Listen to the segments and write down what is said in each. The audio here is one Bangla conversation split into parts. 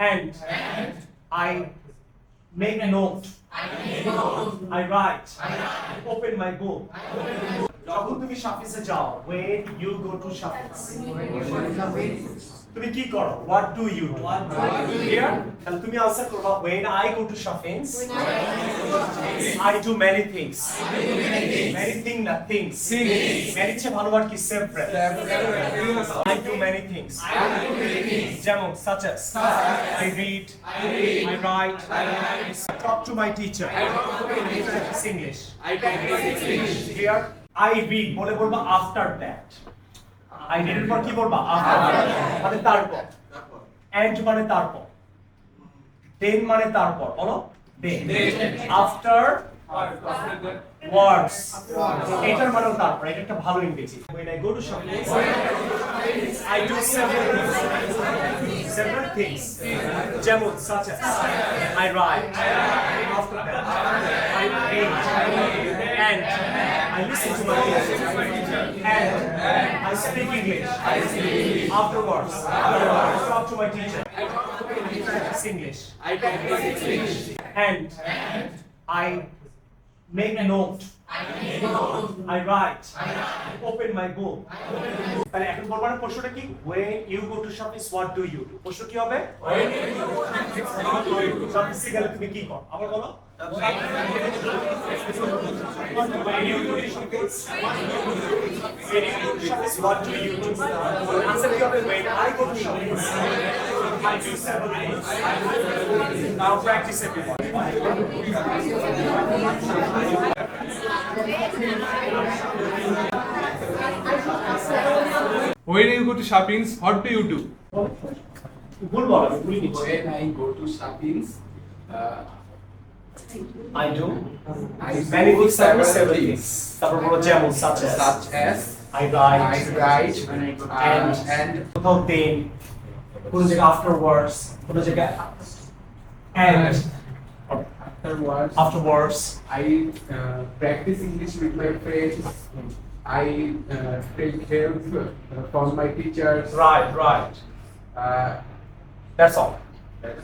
and I make a note. I write. I open my book. যখন তুমি শাফিসে যাও when you go to শাফিস তুমি কি করো what do you do Clear? তাহলে তুমি আনসার করবা when I go to শাফিস I do many things many things না things many চেয়ে ভালো word কি several I do many things যেমন such as I read I write I talk to my teacher It's English Clear? I read বলে বলবা after that I read এর পর কি বলবা that মানে তারপর and মানে তারপর then মানে তারপর বলো then after words এটার মানেও তারপর এটা একটা ভালো ইংরেজি when I go to shopping I do several things several things যেমন such as I write after that I read and I listen to my teacher and I speak English I speak English. afterwards I talk to my teacher I it's English I practice English. and I make a note I write I open my book তাহলে এখন বলব না প্রশ্নটা কি when you go to shopping what do you do প্রশ্ন কি হবে কি করো আবার বলো when you go to shopping when you go to shopping What do you do? Answer when I go to I do. Now practice everyone. You go to shopping, what do you do? Good. When I go to shopping, uh, I do I many do things several several things. things তারপর বলো যেমন such as such as I write I write and uh, and কোথাও then কোনো জায়গায় afterwards কোনো জায়গায় and afterwards afterwards I uh, practice English with my friends. I uh, take help uh, from my teachers. right right Uh, that's all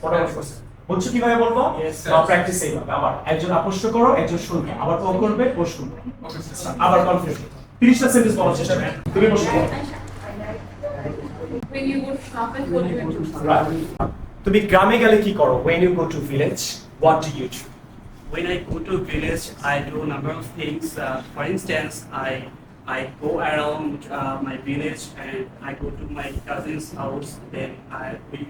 Whatever it was. বুঝছ কীভাবে বলব না প্র্যাকটিস এইভাবে আবার একজন প্রশ্ন করো একজন শুনবে আবার ও করবে ও শুনবে আবার কনফিউজ তিরিশটা সেন্টেন্স বলার চেষ্টা করো তুমি প্রশ্ন করো. তুমি গ্রামে গেলে কি করো when you go to village what do you do When I go to village, I do a number of things. Uh, for instance, I I go around uh, my village and I go to my cousin's house. Then I we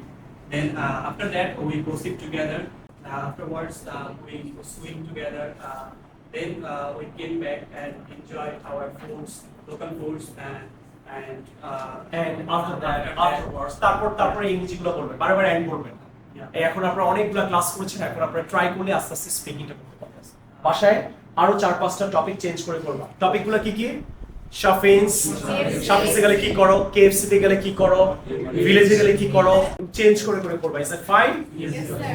then uh, after that we go sit together. Uh, afterwards, uh, we swim together. Uh, then uh, we came back and enjoy our foods, local foods, and and uh, and after that afterwards তারপর তারপরে ইংরেজিগুলো বলবেন বারবার এন্ড করবেন না। Yeah. এই এখন আপনারা অনেকগুলো ক্লাস করেছেন এখন আপনারা ট্রাই করলে আস্তে আস্তে স্পিকিংটা করতে পারবেন বাসায় আরও চার পাঁচটা টপিক চেঞ্জ করে করবা টপিকগুলো কি কি শপিংস শপিংসে গেলে কি করো? কেএফসি তে গেলে কি করো? ভিলেজে গেলে কি করো? চেঞ্জ করে করে করবা। ইজ দ্যাট ফাইন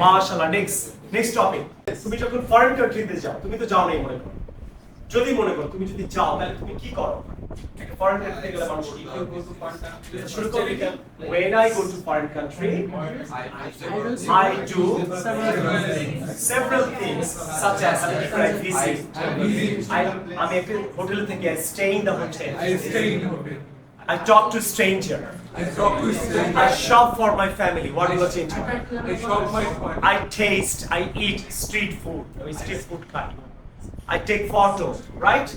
মাশাআল্লাহ নেক্সট নেক্সট টপিক তুমি যখন ফরেন কান্ট্রিতে যাও, তুমি তো যাও নাই মনে করো। যদি মনে করো, তুমি যদি যাও, তাহলে তুমি কি করো? একটা ফরেন কান্ট্রিতে গেলে মানুষ কি করে শুরু করবি কেন when I go to foreign country I do several things such as I visit I আমি একটা হোটেল থেকে I stay in the hotel I stay in hotel. I talk to stranger I talk to strangers. I shop for my family what do you change I shop my fun. I taste I eat street food আমি street food খাই I take photos right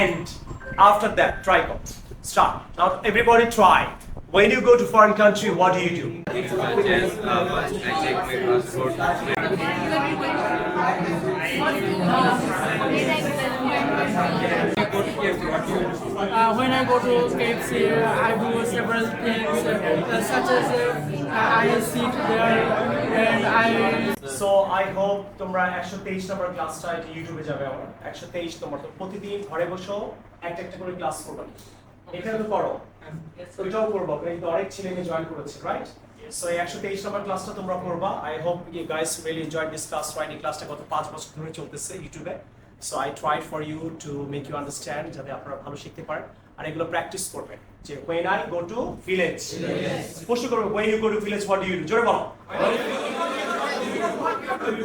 and after that try go start now everybody try when you go to foreign country what do you do Uh, when I go to KFC, I do several things uh, such as uh, I sit there and I so I hope তোমরা একশো তেইশ নম্বর ক্লাসটা এটা ইউটিউবে যাবে আমার একশো তেইশ তোমার তো প্রতিদিন ঘরে বসো একটা একটা করে ক্লাস করবে এখানে তো করো ওইটাও করব। কিন্তু অনেক ছেলে মেয়ে জয়েন করেছে রাইট সো এই একশো তেইশ নম্বর ক্লাসটা তোমরা করবা I hope you guys really enjoy this class right এই ক্লাসটা গত পাঁচ বছর ধরে চলতেছে ইউটিউবে so I try for you to make you understand যাতে আপনারা ভালো শিখতে পারেন। আর এগুলো প্র্যাকটিস করবেন যে when I go to village প্রশ্ন করবে when you go to village what do you do? জোরে বলো।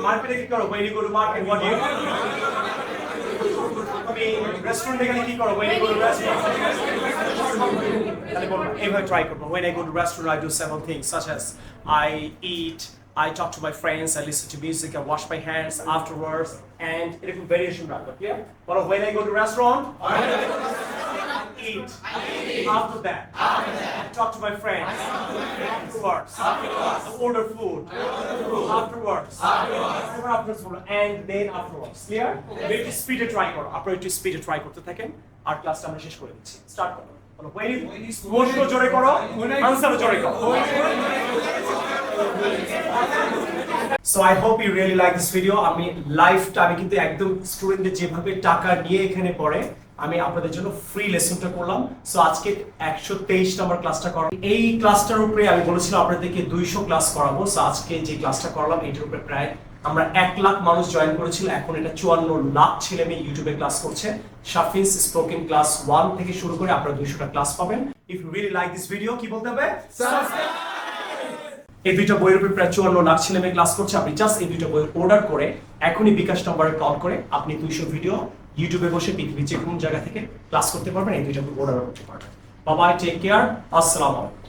মার্কেটে কি করো? When you go to market what do you do? তুমি রেস্টুরেন্টে গেলে কি করো when you go to restaurant তাহলে বলবো এইভাবে ট্রাই করবো when I go to restaurant I do several things such as I eat I talk to my friends I listen to music I wash my hands afterwards and এরকম ভেরিয়েশন রাখবো ঠিক আছে বলো when I go to restaurant eat after that I talk to my friends afterwards I order food afterwards Never afterwards বলো, and then afterwards clear? একটু স্পিডে ট্রাই করো। আপনারা একটু স্পিডে ট্রাই করতে থাকেন আর ক্লাসটা আমরা শেষ করে দিচ্ছি। স্টার্ট করো। বলো জোরে করো। আনসার জোরে করো। So I hope you really like this video আমি লাইফটা আমি কিন্তু একদম স্টুডেন্টদের যেভাবে টাকা নিয়ে এখানে পড়ে আমি আপনাদের জন্য ফ্রি লেসনটা করলাম। সো আজকে একশো তেইশ নম্বর ক্লাসটা করা এই ক্লাসটার উপরে আমি বলেছিলাম আপনাদেরকে দুইশো ক্লাস করাবো। সো আজকে যে ক্লাসটা করালাম এটার উপরে প্রায় আমরা এক লাখ মানুষ জয়েন করেছিল, এখন এটা চুয়ান্ন লাখ ছেলে মেয়ে ইউটিউবে ক্লাস করছে। শাফিন্স স্পোকেন ক্লাস ওয়ান থেকে শুরু করে আপনারা দুইশোটা ক্লাস পাবেন। If you really like this video কি বলতে হবে? এই দুইটা বইয়ের উপর প্রায় চুয়ান্ন লাখ ছেলে মেয়ে ক্লাস করছে। আপনি জাস্ট এই দুইটা বই অর্ডার করে, এখনই বিকাশ নম্বরে কল করে আপনি দুইশো ভিডিও ইউটিউবে বসে পৃথিবীর যে কোনো জায়গা থেকে ক্লাস করতে পারবেন, এই দুইটা বই অর্ডার করতে পারবেন। বাবা টেক কেয়ার আসসালামু আলাইকুম।